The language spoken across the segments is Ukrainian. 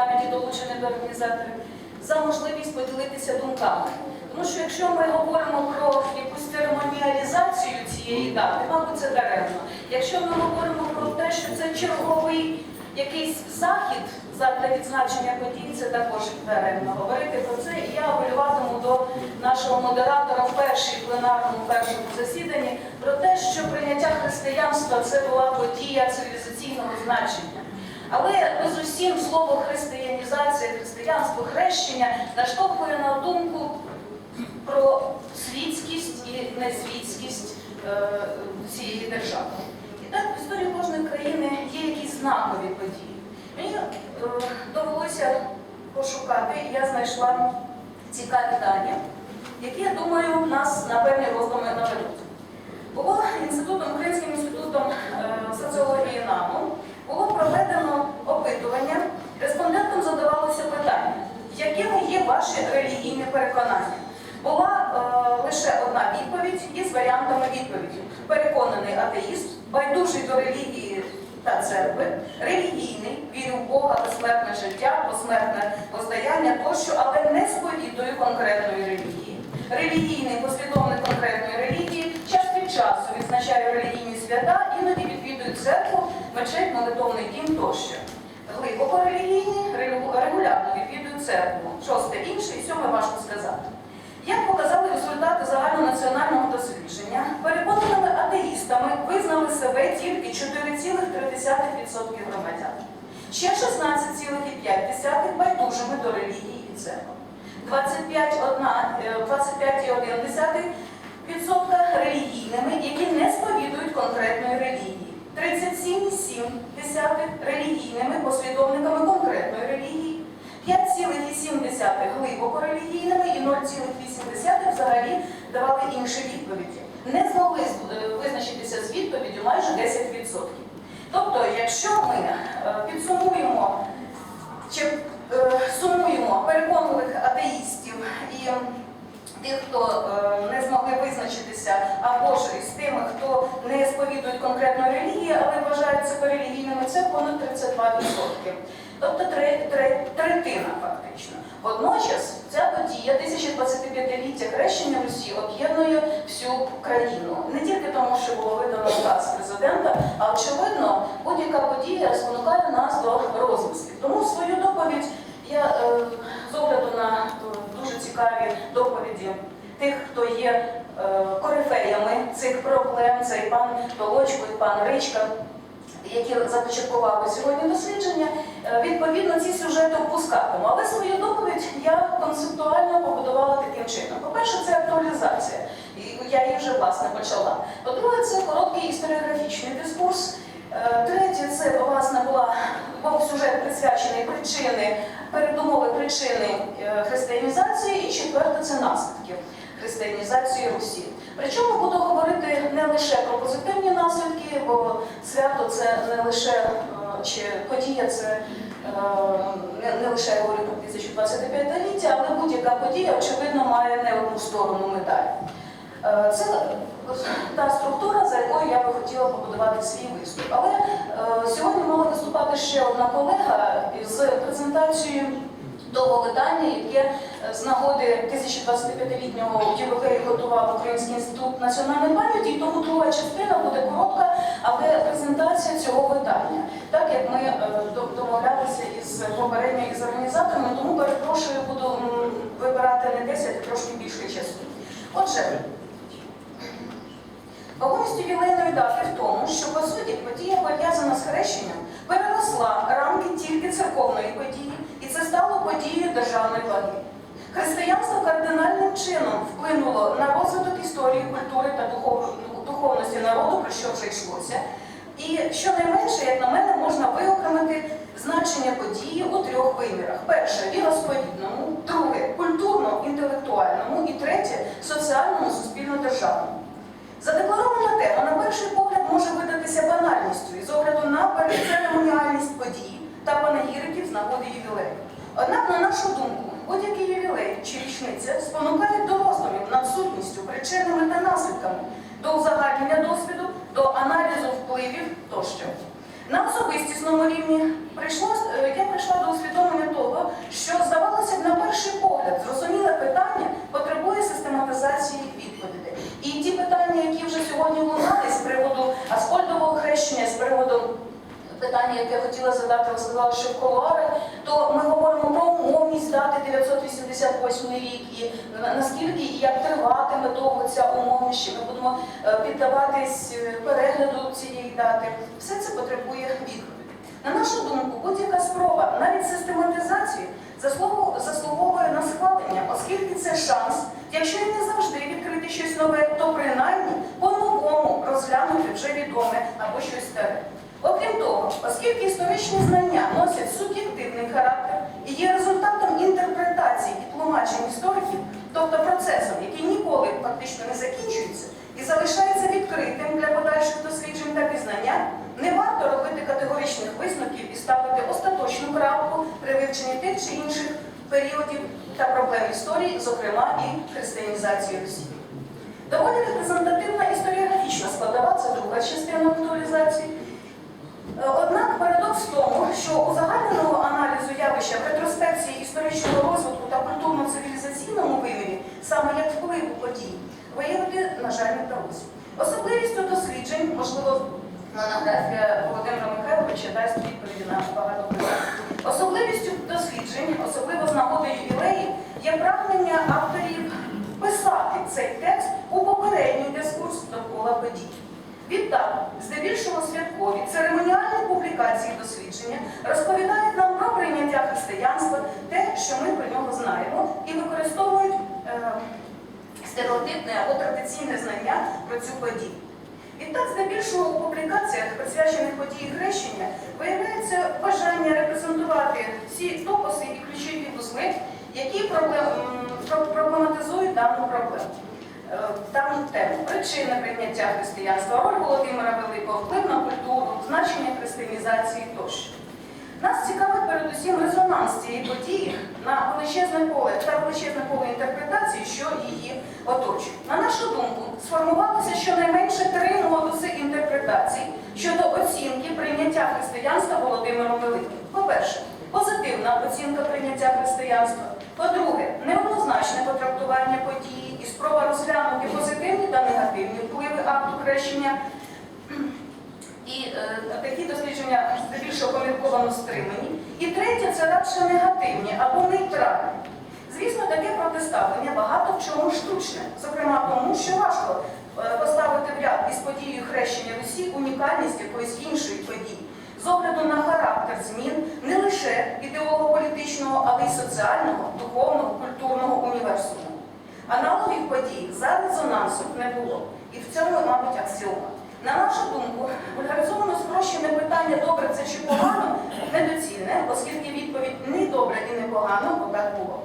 пам'яті долучені до організаторів, за можливість поділитися думками. Тому що якщо ми говоримо про якусь церемоніалізацію цієї дати, мабуть, це даремно. Якщо ми говоримо про те, що це черговий якийсь захід для відзначення подій, це також даремно говорити про це. І я апелюватиму до нашого модератора в першій пленарному першому засіданні про те, що прийняття християнства це була подія цивілізаційного значення. Але безусім слово християнізація, християнство, хрещення наштовхує на думку про світськість і несвітськість е, цієї держави. І так в історії кожної країни є якісь знакові події. Мені е, довелося пошукати, і я знайшла цікаві дані, які, я думаю, нас на певні роздуми наведуть. Було інститутом, Українським інститутом е, соціології НАМО було проведено опитування. Респондентам задавалося питання, якими є ваші релігійні переконання? Була е, лише одна відповідь із варіантами відповіді. Переконаний атеїст, байдужий до релігії та церкви, релігійний, вірю в Бога, безсмертне життя, посмертне воздаяння тощо, але не сповідує конкретної релігії. Релігійний послідовник конкретної релігії час від часу відзначає релігійні свята, іноді відвідує церкву, мечеть, молитовний дім тощо. Глибоко релігійні, регулярно відвідують церкву. Шосте інше і сьоме важко сказати. Як показали результати загальнонаціонального дослідження, переконаними атеїстами визнали себе тільки 4,3% громадян. Ще 16,5% байдужими до релігії і церкви. 25,1% релігійними, які не сповідують конкретної релігії. 37,7% релігійними послідовниками конкретної релігії. 5,7 глибоко релігійними і 0,8 взагалі давали інші відповіді. Не змогли е, визначитися з відповіддю майже 10%. Тобто, якщо ми е, підсумуємо чи е, сумуємо переконливих атеїстів і тих, хто визначитися, або ж із тими, хто не сповідують конкретної релігії, але вважають себе релігійними, це понад 32%. Тобто тре- тре- третина фактично. Водночас ця подія 1025-ліття хрещення Русі об'єднує всю країну. Не тільки тому, що було видано указ президента, а очевидно, будь-яка подія спонукає нас до розмислів. Тому свою доповідь я е, з огляду на е, дуже цікаві доповіді тих, хто є корифеями цих проблем, це і пан Толочко, і пан Ричка, які започаткували сьогодні дослідження, е, відповідно ці сюжети впускатиму. Але свою доповідь я концептуально побудувала таким чином. По-перше, це актуалізація. Я її вже власне почала. По-друге, це короткий історіографічний дискурс. Е, Третє, це власне була був сюжет присвячений причини, передумови причини е, християнізації, і четверте це наслідки християнізації Русі. Причому буду говорити не лише про позитивні наслідки, бо свято це не лише е, чи подія, це е, не, лише я говорю про 1025-ліття, але будь-яка подія, очевидно, має не одну сторону медалі. Е, Це та структура, за якою я би хотіла побудувати свій виступ. Але сьогодні мала виступати ще одна колега з презентацією того видання, яке е, з нагоди 1025-літнього ювілею готував Український інститут національної пам'яті, тому друга частина буде коротка, але презентація цього видання. Так як ми е, домовлялися із попередньо із організаторами, тому перепрошую, буду вибирати не 10, а трошки більше часу. Отже, Вагомість ювілейної дати в тому, що по суті подія пов'язана з хрещенням переросла рамки тільки церковної події, і це державної ваги. Християнство кардинальним чином вплинуло на розвиток історії, культури та духовності народу, про що вже йшлося. І щонайменше, як на мене, можна виокремити значення події у трьох вимірах: перше віросповідному, друге культурно-інтелектуальному і третє соціальному суспільно-державному. Задекларована тема на перший погляд може видатися банальністю із огляду на церемоніальність подій та панегіриків з нагоди ювілею. Однак, на нашу думку, будь-який ювілей чи річниця спонукають до роздумів над сутністю, причинами та наслідками, до узагальнення досвіду, до аналізу впливів тощо. На особистісному рівні прийшло, е, я прийшла до усвідомлення того, що здавалося б на перший погляд зрозуміле питання потребує систематизації відповідей. І ті питання, які вже сьогодні лунали з приводу Аскольдового хрещення, з приводу питання, яке я хотіла задати, ви сказали, що в колуарах, то 88 рік, і наскільки і як триватиме довго ця умовність, що ми будемо е, піддаватись е, перегляду цієї дати, все це потребує відповіді. На нашу думку, будь-яка спроба, навіть систематизації, заслуговує на схвалення, оскільки це шанс, якщо і не завжди відкрити щось нове, то принаймні по-новому розглянути вже відоме або щось старе. Окрім того, оскільки історичні знання носять суб'єктивний характер. Фактично не закінчується і залишається відкритим для подальших досліджень та пізнання, не варто робити категоричних висновків і ставити остаточну крапку при вивченні тих чи інших періодів та проблем історії, зокрема і християнізації Росії. Доволі репрезентативна історіографічна складова це друга частина актуалізації. Е, Однак парадокс в тому, що у узагальненого аналізу явища в ретроспекції історичного розвитку та культурно-цивілізаційному вимірі, саме як впливу подій, виявити, на жаль, не вдалося. Особливістю досліджень, можливо, монографія Володимира Михайловича дасть відповіді на багато питань. Особливістю досліджень, особливо з нагоди ювілеї, є прагнення авторів писати цей текст у попередній дискурс довкола подій. Відтак, здебільшого святкові церемоніальні публікації дослідження розповідають нам про прийняття християнства, те, що ми про нього знаємо, е, стереотипне або традиційне знання про цю подію. Відтак, здебільшого у публікаціях, присвячених події хрещення, виявляється бажання репрезентувати всі топоси і ключові вузли, які проблематизують дану проблему. Е, Дану тему причини прийняття християнства, роль Володимира Великого, вплив на культуру, значення християнізації тощо. Нас цікавить передусім резонанс цієї події на величезне поле та величезне поле інтерпретації, що її оточує. На нашу думку, сформувалося щонайменше три модуси інтерпретацій щодо оцінки прийняття християнства Володимиром Великим. По-перше, позитивна оцінка прийняття християнства. По-друге, неоднозначне потрактування події і спроба розглянути позитивні та негативні впливи акту хрещення і е, такі дослідження здебільшого помірковано стримані. І третє це радше негативні або нейтральні. Звісно, таке протиставлення багато в чому штучне, зокрема тому, що важко е, поставити в ряд із подією хрещення Русі унікальність якоїсь іншої події, з огляду на характер змін не лише ідеолого-політичного, але й соціального, духовного, культурного універсуму. Аналогів подій за резонансом не було. І в цьому, мабуть, аксіома. На нашу думку, вульгаризовано спрощене питання добре це чи погано недоцільне, оскільки відповідь не добре і не погано, бо було.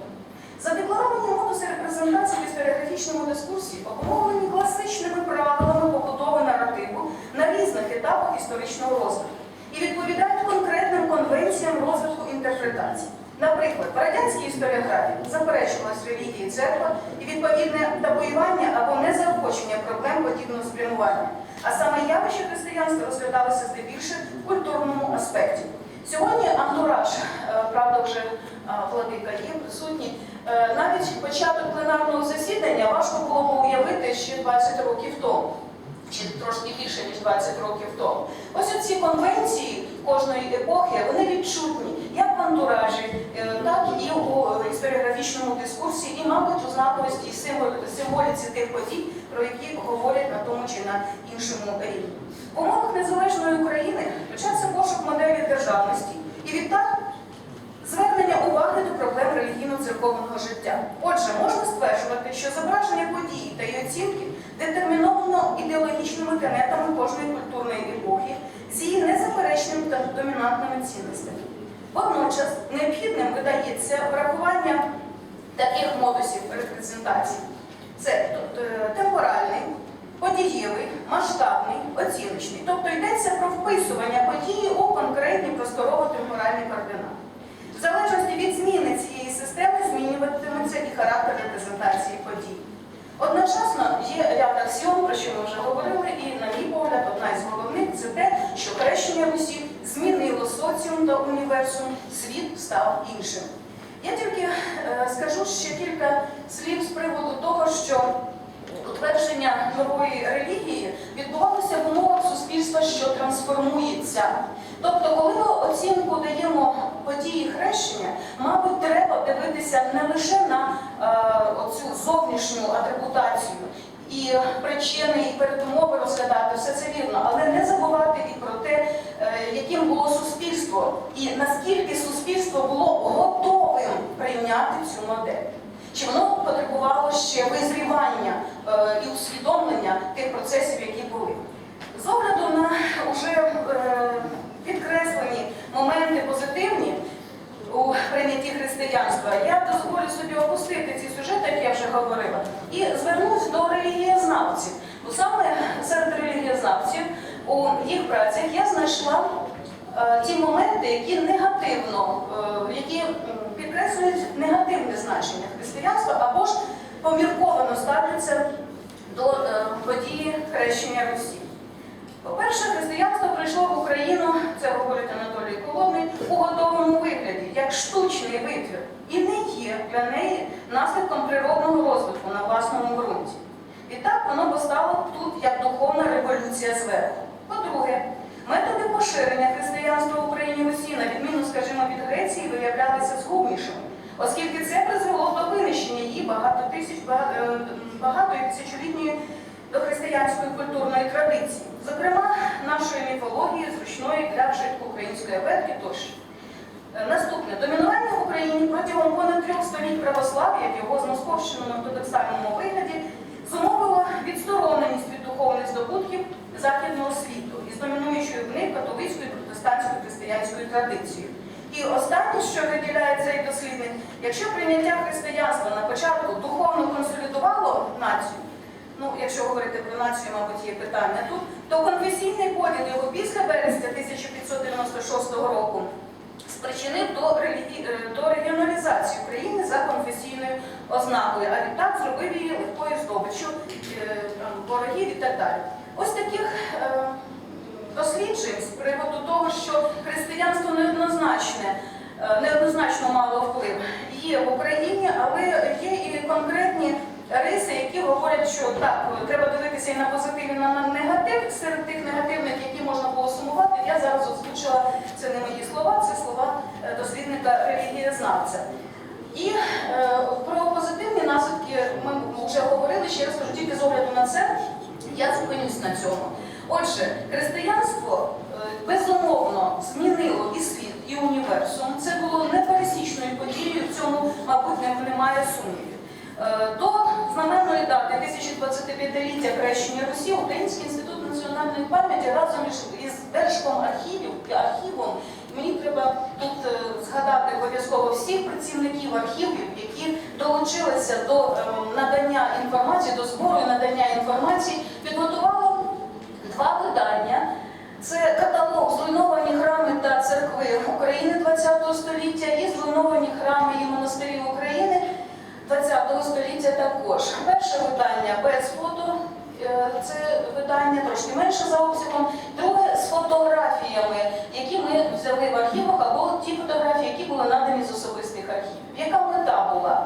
Задекларовані модуси репрезентації в історіографічному дискурсі обумовлені класичними правилами побудови наративу на різних етапах історичного розвитку і відповідають конкретним конвенціям розвитку інтерпретацій. Наприклад, в радянській історіографії заперечувалась релігія і церква і відповідне табуювання або незаохочення проблем подібного спрямування. А саме явище християнства розглядалося здебільше в культурному аспекті. Сьогодні антураж, е, правда, вже е, владика є присутній. Е, Навіть початок пленарного засідання важко було уявити ще 20 років тому, чи трошки більше, ніж 20 років тому. Ось оці конвенції кожної епохи, вони відчутні як в антуражі, е, так і у історіографічному дискурсі, і, мабуть, у знаковості і символіці тих подій, про які говорять на тому чи на іншому рівні. В умовах незалежної України почався пошук моделі державності, і відтак звернення уваги до проблем релігійно-церковного життя. Отже, можна стверджувати, що зображення події та її оцінки детерміновано ідеологічними тенетами кожної культурної епохи з її незаперечними та домінантними цінностями. Водночас необхідним видається врахування таких модусів репрезентації. Це тобто, е, темпоральний, подієвий, масштабний, оціночний. Тобто йдеться про вписування події у конкретні просторово-темпоральні координати. В залежності від зміни цієї системи змінюватиметься і характер репрезентації подій. Одночасно є ряд аксіом, про що ми вже говорили, і, на мій погляд, одна із головних це те, що хрещення Русі змінило соціум та універсум, світ став іншим. Я тільки е, скажу ще кілька слів з приводу того, що утвердження нової релігії відбувалося в умовах суспільства, що трансформується. Тобто, коли ми оцінку даємо події хрещення, мабуть, треба дивитися не лише на е, оцю зовнішню атрибутацію і причини, і передумови розглядати, все це вірно, але не забувати і про те, е, яким було суспільство, і наскільки суспільство було готовим прийняти цю модель. Чи воно потребувало ще визрівання е, і усвідомлення тих процесів, які були? З огляду на вже е, підкреслені моменти позитивні християнства, я дозволю собі опустити ці сюжети, як я вже говорила, і звернусь до релігієзнавців. Бо саме серед релігієзнавців у їх працях я знайшла е, ті моменти, які негативно, е, які підкреслюють негативне значення християнства або ж помірковано ставляться до е, події хрещення Русі. По-перше, християнство прийшло в Україну, це говорить Анатолій Коломий, у готовому вигляді, як штучний витвір, і не є для неї наслідком природного розвитку на власному ґрунті. І так воно постало тут як духовна революція зверху. По-друге, методи поширення християнства в Україні в на відміну, скажімо, від Греції, виявлялися згубнішими, оскільки це призвело до винищення її багато тисяч, е, багатої тисячолітньої дохристиянської культурної традиції, зокрема нашої міфології, зручної для вжитку української абетки тощо. Е, Наступне домінування в Україні протягом понад трьох століть православ'я в його змосковщеному ортодоксальному вигляді зумовило відстороненість від духовних здобутків західного світу із домінуючою в них католицькою протестантською християнською традицією. І останнє, що виділяє цей дослідник, якщо прийняття християнства на початку духовно консолідувало націю, ну якщо говорити про націю, мабуть, є питання тут, то конфесійний поділ його після березня 1596 року спричинив до, релігі... е, до регіоналізації України за конфесійною ознакою, а відтак зробив її легкою здобиччю е, ворогів і так далі. Ось таких е, досліджень з приводу того, що християнство неоднозначне, неоднозначно мало вплив, є в Україні, але є і конкретні риси, які говорять, що так, треба дивитися і на позитив, і на негатив. Серед тих негативних, які можна було сумувати, я зараз озвучила, це не мої слова, це слова е, дослідника релігієзнавця. І е, про позитивні наслідки ми вже говорили, ще раз кажу, тільки з огляду на це я зупинюсь на цьому. Отже, християнство е, безумовно змінило і світ, і універсум. Це було непересічною подією, в цьому, мабуть, немає сумнівів. Е, До знаменної дати 1025-ліття хрещення Русі Український інститут національної пам'яті разом із- Держком архівів архівом. Мені треба тут е, згадати обов'язково всіх працівників архівів, які долучилися до е, надання інформації, до збору надання інформації, підготувало два видання. Це каталог зруйновані храми та церкви України ХХ століття і зруйновані храми і монастирі України ХХ століття також. Перше видання без фото, е, це видання трошки менше за обсягом. Друге з фотографіями, які ми взяли в архівах, або ті фотографії, які були надані з особистих архівів. Яка мета була?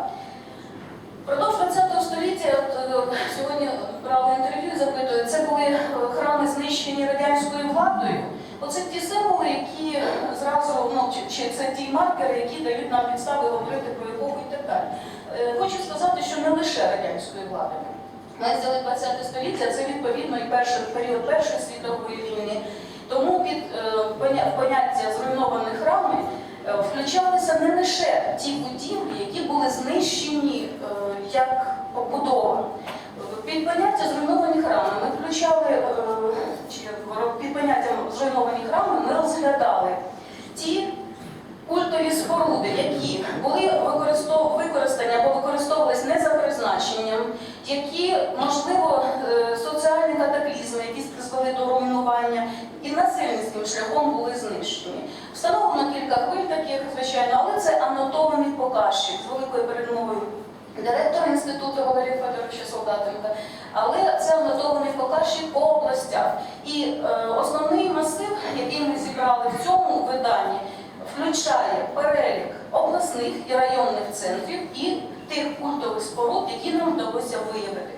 Впродовж ХХ століття, от, е, сьогодні брали інтерв'ю, і запитую, це були е, храми знищені радянською владою. Оце ті символи, які зразу, ну, чи, чи це ті маркери, які дають нам підстави говорити про епоху і так далі. Е, Хочу сказати, що не лише радянської влади. Ми взяли 20 століття, це відповідно і перший період Першої світової війни. Тому під е, поняття зруйнованих храмів е, включалися не лише ті будівлі, які були знищені як побудова. Під поняття зруйновані храми ми включали, чи під поняттям зруйновані храми ми розглядали ті культові споруди, які були використані або використовувались не за призначенням, які, можливо, е, соціальні катаклізми, якісь призвели до руйнування, і насильницьким шляхом були знищені. Встановлено кілька хвиль таких, звичайно, але це анотований показчик з великою передмовою директора інституту Валерія Федоровича Солдатенка. Але це анотований показчик по областях. І е, основний масив, який ми зібрали в цьому виданні, включає перелік обласних. і районних центрів і тих культових споруд, які нам вдалося виявити.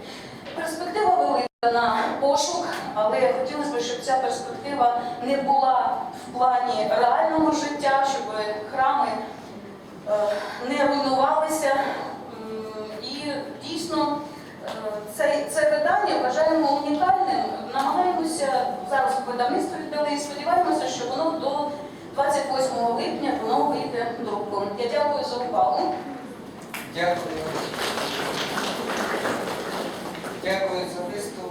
Перспектива велика на пошук, але хотілося б, щоб ця перспектива не була в плані реального життя, щоб храми е, не руйнувалися. І дійсно е, це, це видання вважаємо унікальним. Намагаємося зараз видавництво віддали і сподіваємося, що воно до 28 липня воно вийде друком. Я дякую за увагу. Дякую. Дякую за виступ.